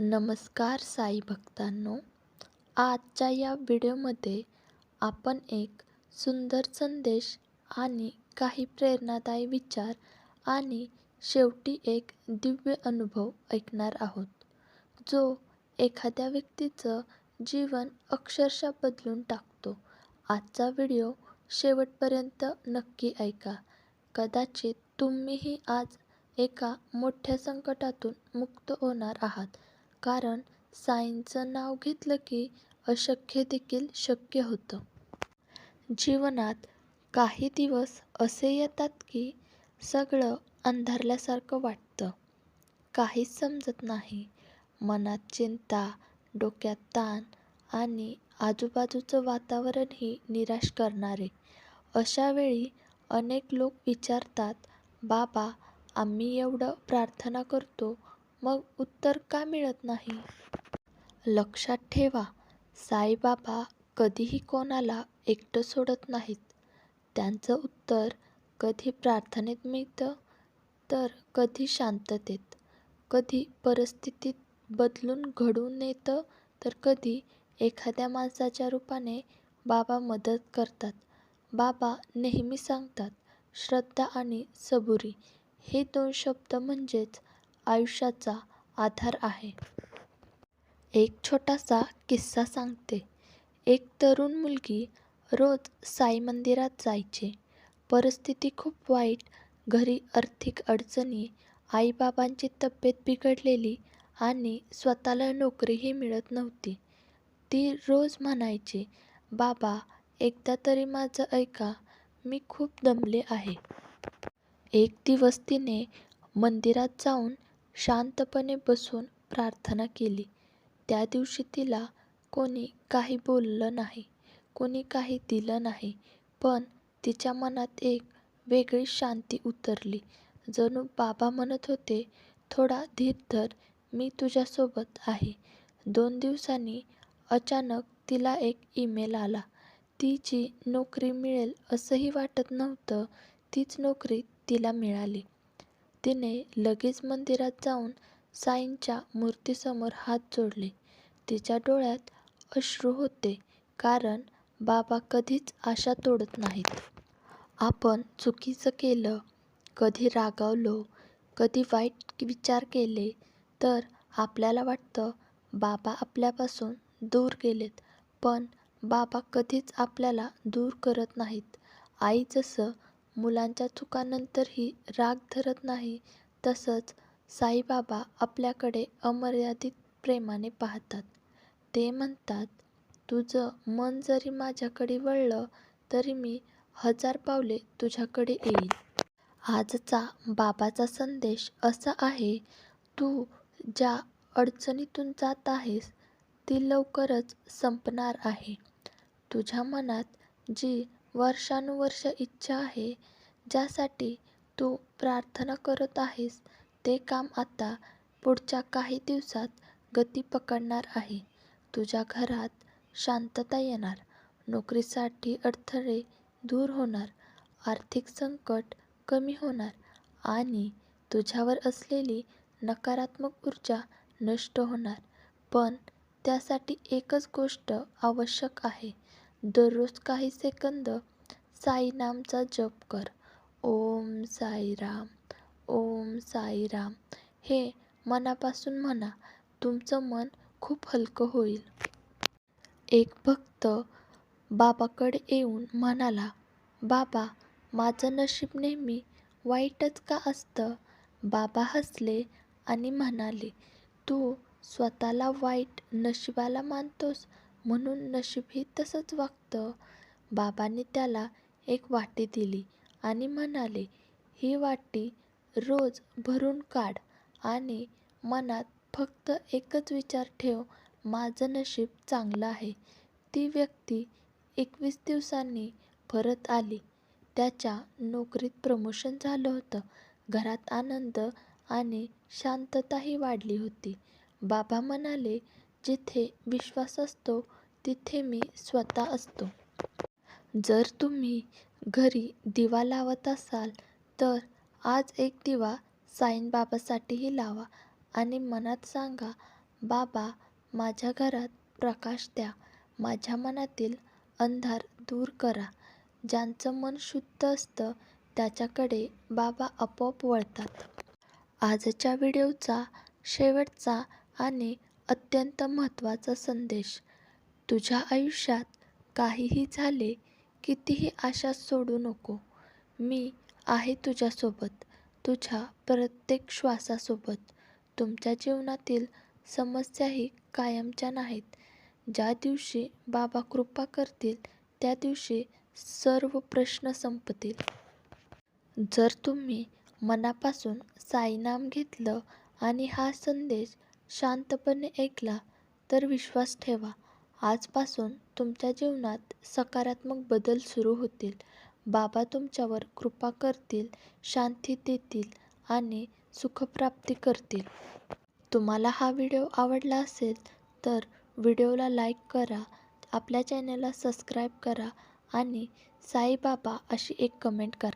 नमस्कार साई भक्तांनो आजच्या या व्हिडिओमध्ये आपण एक सुंदर संदेश आणि काही प्रेरणादायी विचार आणि शेवटी एक दिव्य अनुभव ऐकणार आहोत. जो एखाद्या व्यक्तीचं जीवन अक्षरशः बदलून टाकतो. आजचा व्हिडिओ शेवटपर्यंत नक्की ऐका. कदाचित तुम्हीही आज एका मोठ्या संकटातून मुक्त होणार आहात. कारण साईंचं नाव घेतलं की अशक्य देखील शक्य होतं. जीवनात काही दिवस असे येतात की सगळं अंधारल्यासारखं वाटतं. काहीच समजत नाही. मनात चिंता डोक्यात ताण आणि आजूबाजूचं वातावरणही निराश करणारे. अशा वेळी अनेक लोक विचारतात बाबा आम्ही एवढं प्रार्थना करतो मग उत्तर का मिळत नाही? लक्षात ठेवा साईबाबा कधीही कोणाला एकटं सोडत नाहीत. त्यांचं उत्तर कधी प्रार्थनेत मिळतं तर कधी शांततेत. कधी परिस्थितीत बदलून घडून येतं तर कधी एखाद्या माणसाच्या रूपाने बाबा मदत करतात. बाबा नेहमी सांगतात श्रद्धा आणि सबुरी हे दोन शब्द म्हणजेच आयुष्याचा आधार आहे. एक छोटासा किस्सा सांगते. एक तरुण मुलगी रोज साई मंदिरात जायचे. परिस्थिती खूप वाईट घरी आर्थिक अडचणी आईबाबांची तब्येत बिघडलेली आणि स्वतःला नोकरीही मिळत नव्हती. ती रोज म्हणायची बाबा एकदा तरी माझं ऐका मी खूप दमले आहे. एक दिवस तिने मंदिरात जाऊन शांतपणे बसून प्रार्थना केली. त्या दिवशी तिला कोणी काही बोललं नाही कोणी काही दिलं नाही पण तिच्या मनात एक वेगळी शांती उतरली. जणू बाबा म्हणत होते थोडा धीर धर मी तुझ्यासोबत आहे. दोन दिवसांनी अचानक तिला एक ईमेल आला. तिची नोकरी मिळेल असंही वाटत नव्हतं तीच नोकरी तिला मिळाली. तिने लगेच मंदिरात जाऊन साईंच्या मूर्तीसमोर हात जोडले. तिच्या डोळ्यात अश्रू होते कारण बाबा कधीच आशा तोडत नाहीत. आपण चुकीचं केलं कधी रागावलो कधी वाईट विचार केले तर आपल्याला वाटतं बाबा आपल्यापासून दूर गेलेत. पण बाबा कधीच आपल्याला दूर करत नाहीत. आई जसं मुलांच्या चुकांनंतरही राग धरत नाही तसंच साईबाबा आपल्याकडे अमर्यादित प्रेमाने पाहतात. ते म्हणतात तुझं मन जरी माझ्याकडे वळलं तरी मी हजार पावले तुझ्याकडे येईन. आजचा बाबाचा संदेश असा आहे तू ज्या अडचणीतून जात आहेस ती लवकरच संपणार आहे. तुझ्या मनात जी वर्षानुवर्ष इच्छा आहे. ज्यासाठी तू प्रार्थना करत आहेस ते काम आता पुढच्या काही दिवसात गती पकडणार आहे. तुझ्या घरात शांतता येणार. नोकरीसाठी अडथळे दूर होणार. आर्थिक संकट कमी होणार. आणि तुझ्यावर असलेली नकारात्मक ऊर्जा नष्ट होणार. पण त्यासाठी एकच गोष्ट आवश्यक आहे. दररोज काही सेकंद साई नामचा जप कर. ओम साईराम ओम साईराम. हे मनापासून म्हणा तुमचं मन खूप हलकं होईल. एक भक्त बाबाकडे येऊन म्हणाला बाबा माझं नशीब नेहमी वाईटच का असतं? बाबा हसले आणि म्हणाले तू स्वतःला वाईट नशिबाला मानतोस म्हणून नशीबही तसंच वागतं. बाबांनी त्याला एक वाटी दिली आणि म्हणाले ही वाटी रोज भरून काढ आणि मनात फक्त एकच विचार ठेव माझं नशीब चांगलं आहे. ती व्यक्ती एकवीस दिवसांनी परत आली. त्याच्या नोकरीत प्रमोशन झालं होतं. घरात आनंद आणि शांतताही वाढली होती. बाबा म्हणाले जिथे विश्वास असतो तिथे मी स्वतः असतो. जर तुम्ही घरी दिवा लावत असाल तर आज एक दिवा साईनबाबासाठीही लावा आणि मनात सांगा बाबा माझ्या घरात प्रकाश द्या. माझ्या मनातील अंधार दूर करा. ज्यांचं मन शुद्ध असतं त्याच्याकडे बाबा आपोआप वळतात. आजच्या व्हिडिओचा शेवटचा आणि अत्यंत महत्त्वाचा संदेश. तुझ्या आयुष्यात काहीही झाले कितीही आशा सोडू नको. मी आहे तुझ्यासोबत तुझ्या प्रत्येक श्वासासोबत. तुमच्या जीवनातील समस्याही कायमच्या नाहीत. ज्या दिवशी बाबा कृपा करतील त्या दिवशी सर्व प्रश्न संपतील. जर तुम्ही मनापासून साईनाम घेतलं आणि हा संदेश शांतपणे ऐकला तर विश्वास ठेवा. आजपासून तुमच्या जीवनात सकारात्मक बदल सुरू होतील. बाबा तुमच्यावर कृपा करतील शांती देतील आणि सुखप्राप्ती करतील. तुम्हाला हा व्हिडिओ आवडला असेल तर व्हिडिओला लाईक करा आपल्या चॅनलला सबस्क्राईब करा आणि साईबाबा अशी एक कमेंट करा.